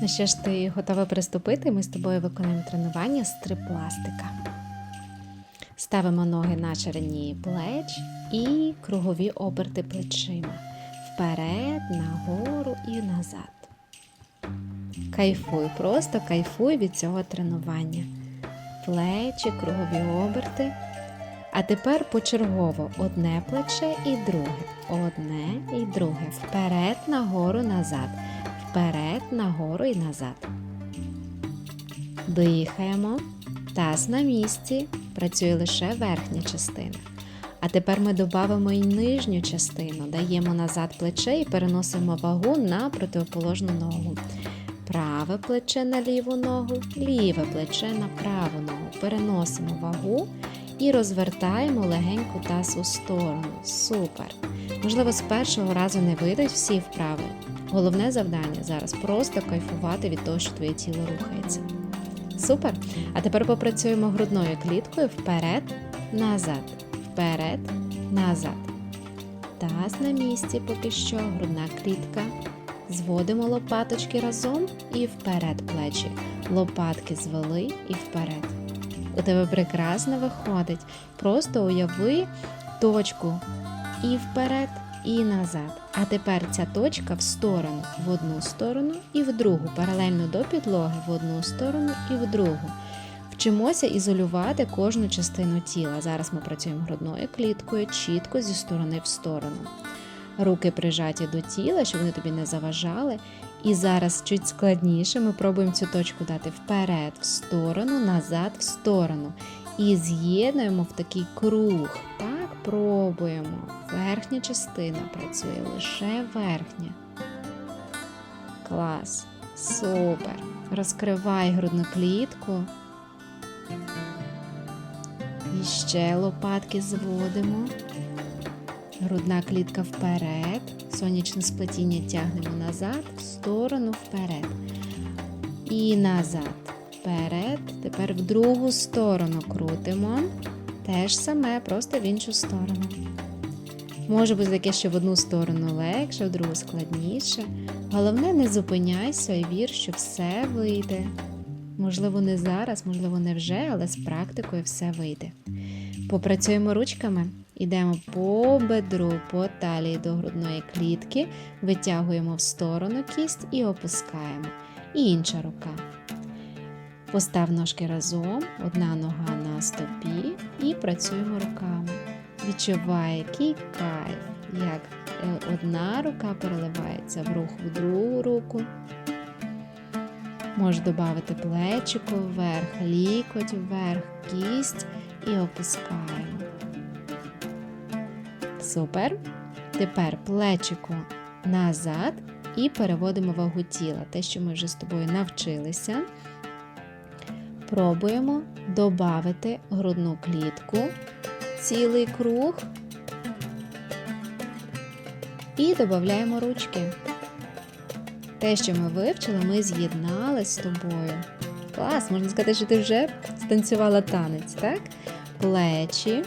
Ну що ж, ти готова приступити? Ми з тобою виконуємо тренування з трипластика. Ставимо ноги на ширині плеч і кругові оберти плечима. Вперед, нагору і назад. Кайфуй, просто кайфуй від цього тренування. Плечі, кругові оберти. А тепер почергово одне плече і друге. Одне і друге. Вперед, нагору, назад. Вперед, нагору і назад. Дихаємо. Таз на місці. Працює лише верхня частина. А тепер ми додамо і нижню частину. Даємо назад плече і переносимо вагу на противоположну ногу. Праве плече на ліву ногу, ліве плече на праву ногу. Переносимо вагу і розвертаємо легенько таз у сторону. Супер! Можливо, з першого разу не вийдуть всі вправи. Головне завдання зараз просто кайфувати від того, що твоє тіло рухається. Супер! А тепер попрацюємо грудною кліткою вперед, назад, вперед, назад. Таз на місці поки що, грудна клітка. Зводимо лопаточки разом і вперед плечі. Лопатки звели і вперед. У тебе прекрасно виходить. Просто уяви точку і вперед, і назад. А тепер ця точка в сторону, в одну сторону і в другу, паралельно до підлоги, в одну сторону і в другу. Вчимося ізолювати кожну частину тіла. Зараз ми працюємо грудною кліткою, чітко зі сторони в сторону. Руки прижаті до тіла, щоб вони тобі не заважали. І зараз чуть складніше ми пробуємо цю точку дати вперед, в сторону, назад, в сторону. І з'єднуємо в такий круг. Так, пробуємо. Верхня частина працює лише верхня. Клас. Супер. Розкривай грудну клітку. І ще лопатки зводимо. Грудна клітка вперед. Сонячне сплетіння тягнемо назад, в сторону вперед. І назад. Вперед. Тепер в другу сторону крутимо. Те ж саме, просто в іншу сторону. Може бути таке, що в одну сторону легше, в другу складніше. Головне, не зупиняйся і вір, що все вийде. Можливо, не зараз, можливо, не вже, але з практикою все вийде. Попрацюємо ручками. Йдемо по бедру, по талії до грудної клітки, витягуємо в сторону кість і опускаємо. І інша рука. Постав ножки разом, одна нога на стопі і працюємо руками. Відчувай, який кайф, як е, одна рука переливається в рух в другу руку. Можеш додати плечико вверх, лікоть вверх, кість і опускаємо. Супер. Тепер плечико назад і переводимо вагу тіла. Те, що ми вже з тобою навчилися. Пробуємо додати грудну клітку, цілий круг. І додаємо ручки. Те, що ми вивчили, ми з'єднали з тобою. Клас, можна сказати, що ти вже станцювала танець, так? Плечі.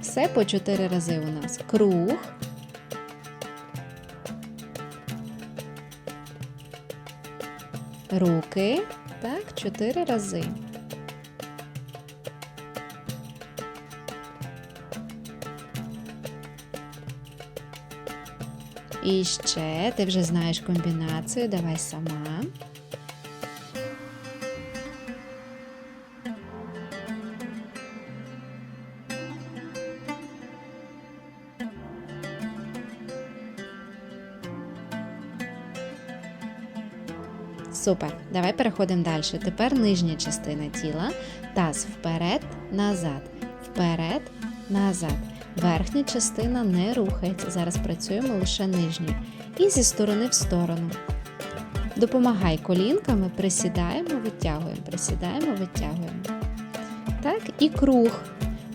Все по чотири рази у нас. Круг. Руки. Так, чотири рази. І ще ти вже знаєш комбінацію, давай сама. Супер. Давай переходимо далі. Тепер нижня частина тіла. Таз вперед, назад, вперед, назад. Верхня частина не рухається. Зараз працюємо лише нижньою. І зі сторони в сторону. Допомагай колінками, присідаємо, витягуємо, присідаємо, витягуємо. Так, і круг.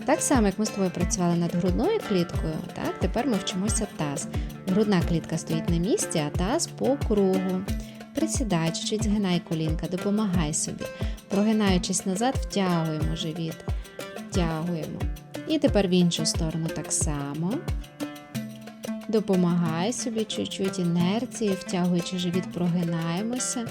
Так само, як ми з тобою працювали над грудною кліткою, так, тепер ми вчимося таз. Грудна клітка стоїть на місці, а таз по кругу. Присідай, чуть-чуть згинай колінка, допомагай собі. Прогинаючись назад, втягуємо живіт. Втягуємо. І тепер в іншу сторону так само. Допомагай собі чуть-чуть інерції, втягуючи живіт, прогинаємося.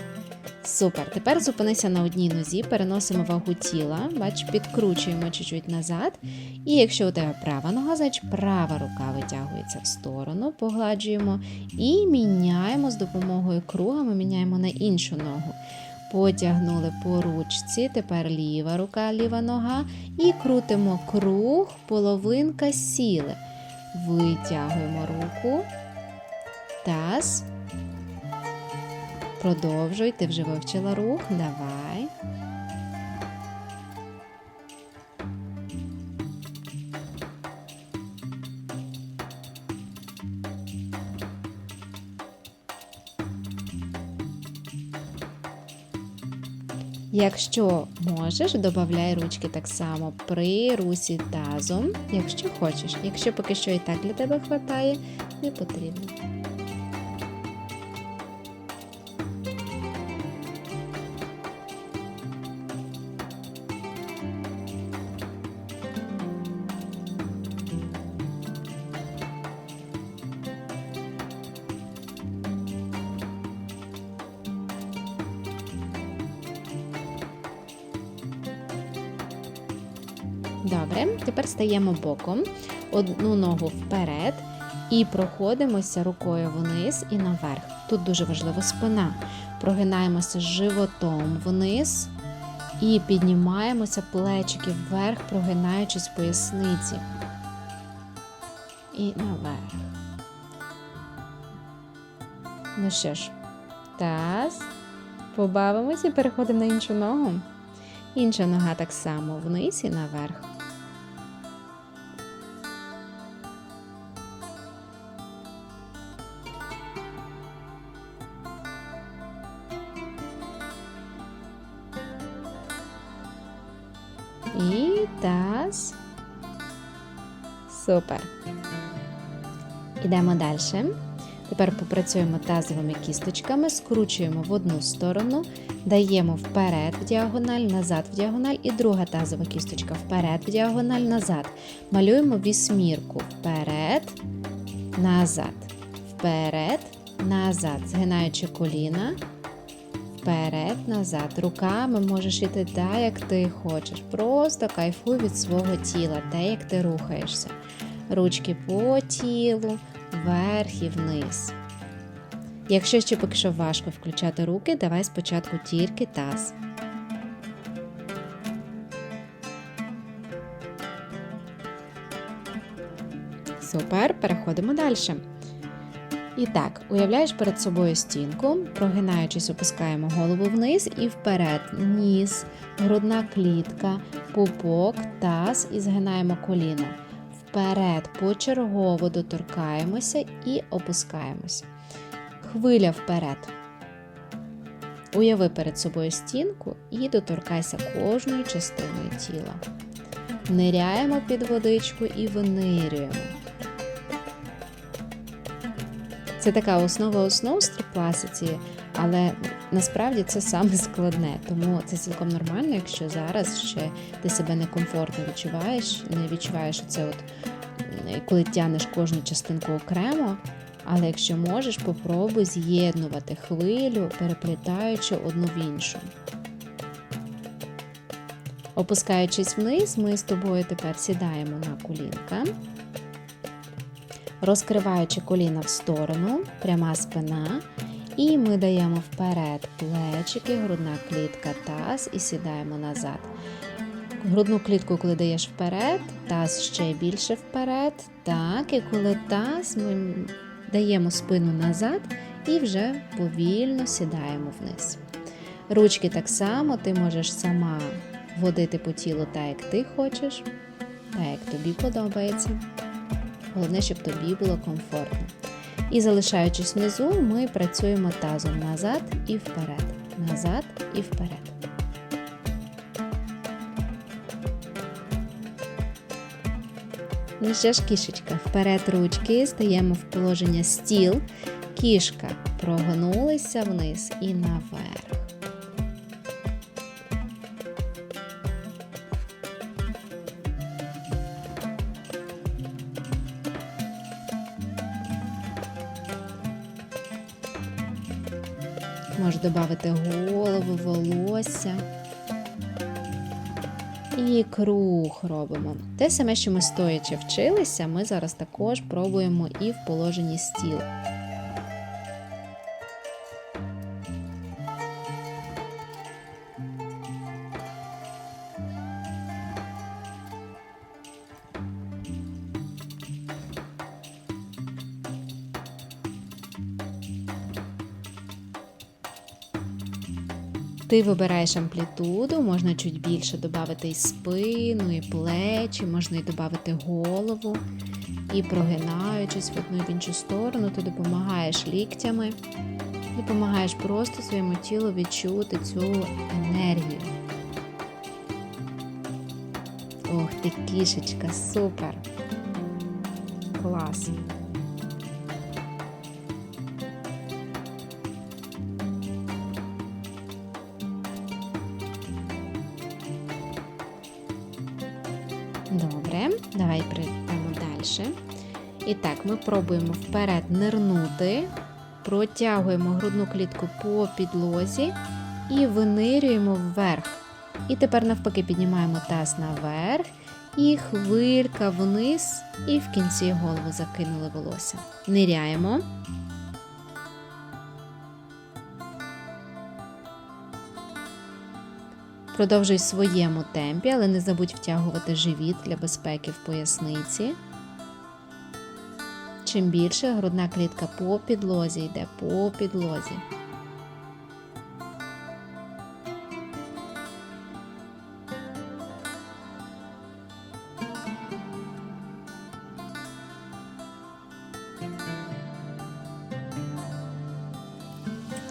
Супер. Тепер зупинися на одній нозі, переносимо вагу тіла, бач, підкручуємо чуть-чуть назад. І якщо у тебе права нога, значить права рука витягується в сторону, погладжуємо і міняємо з допомогою круга, ми міняємо на іншу ногу. Потягнули по ручці, тепер ліва рука, ліва нога. І крутимо круг, половинка сіли. Витягуємо руку. Таз. Продовжуй, ти вже вивчила рух. Давай. Якщо можеш, додавай ручки так само при русі тазом, якщо хочеш. Якщо поки що і так для тебе вистачає, не потрібно. Добре, тепер стаємо боком, одну ногу вперед і проходимося рукою вниз і наверх. Тут дуже важлива спина. Прогинаємося животом вниз і піднімаємося плечики вверх, прогинаючись в поясниці. І наверх. Ну що ж, таз. Побавимося і переходимо на іншу ногу. Інша нога так само вниз і наверх. І таз. Супер. Ідемо далі. Тепер попрацюємо тазовими кісточками, скручуємо в одну сторону, даємо вперед в діагональ, назад в діагональ і друга тазова кісточка вперед в діагональ, назад. Малюємо вісьмірку вперед, назад, вперед, назад, згинаючи коліна. Вперед, назад. Руками можеш іти так, як ти хочеш. Просто кайфуй від свого тіла, те, як ти рухаєшся. Ручки по тілу, вверх і вниз. Якщо ще поки що важко включати руки, давай спочатку тільки таз. Супер, переходимо далі. І так, уявляєш перед собою стінку, прогинаючись, опускаємо голову вниз і вперед, ніс, грудна клітка, пупок, таз і згинаємо коліно. Вперед, почергово доторкаємося і опускаємося. Хвиля вперед. Уяви перед собою стінку і доторкайся кожною частиною тіла. Ниряємо під водичку і винирюємо. Це така основа основ стрип-класиці, але насправді це саме складне, тому це цілком нормально, якщо зараз ще ти себе некомфортно відчуваєш, не відчуваєш це, от коли тянеш кожну частинку окремо. Але якщо можеш, попробуй з'єднувати хвилю, переплітаючи одну в іншу. Опускаючись вниз, ми з тобою тепер сідаємо на колінка розкриваючи коліна в сторону, пряма спина. І ми даємо вперед плечики, грудна клітка, таз і сідаємо назад. Грудну клітку, коли даєш вперед, таз ще більше вперед. Так, і коли таз, ми даємо спину назад і вже повільно сідаємо вниз. Ручки так само ти можеш сама водити по тілу так, як ти хочеш, так як тобі подобається. Головне, щоб тобі було комфортно. І залишаючись внизу, ми працюємо тазом назад і вперед, назад і вперед. Ну ще ж кішечка. Вперед ручки, стаємо в положення стіл, кішка прогнулися вниз і наверх. Додати голову, волосся. І круг робимо. Те саме, що ми стоячи вчилися, ми зараз також пробуємо і в положенні стіл. Ти вибираєш амплітуду, можна чуть більше додати і спину, і плечі, можна і додати голову. І прогинаючись в одну і в іншу сторону, ти допомагаєш ліктями, допомагаєш просто своєму тілу відчути цю енергію. Ох, ти кішечка, супер! Клас! Добре, давай прийдемо далі. І так, ми пробуємо вперед нирнути, протягуємо грудну клітку по підлозі і винирюємо вверх. І тепер навпаки піднімаємо таз наверх, і хвилька вниз, і в кінці голову закинули волосся. Ниряємо. Продовжуй в своєму темпі, але не забудь втягувати живіт для безпеки в поясниці. Чим більше грудна клітка по підлозі йде по підлозі.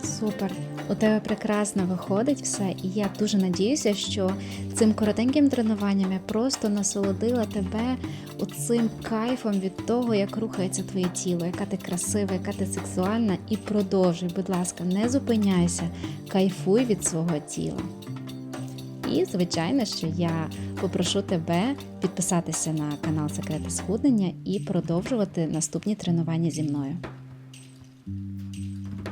Супер! У тебе прекрасно виходить все, і я дуже надіюся, що цим коротеньким тренуванням я просто насолодила тебе оцим кайфом від того, як рухається твоє тіло, яка ти красива, яка ти сексуальна, і продовжуй, будь ласка, не зупиняйся, кайфуй від свого тіла. І, звичайно, що я попрошу тебе підписатися на канал Секрети Схуднення і продовжувати наступні тренування зі мною.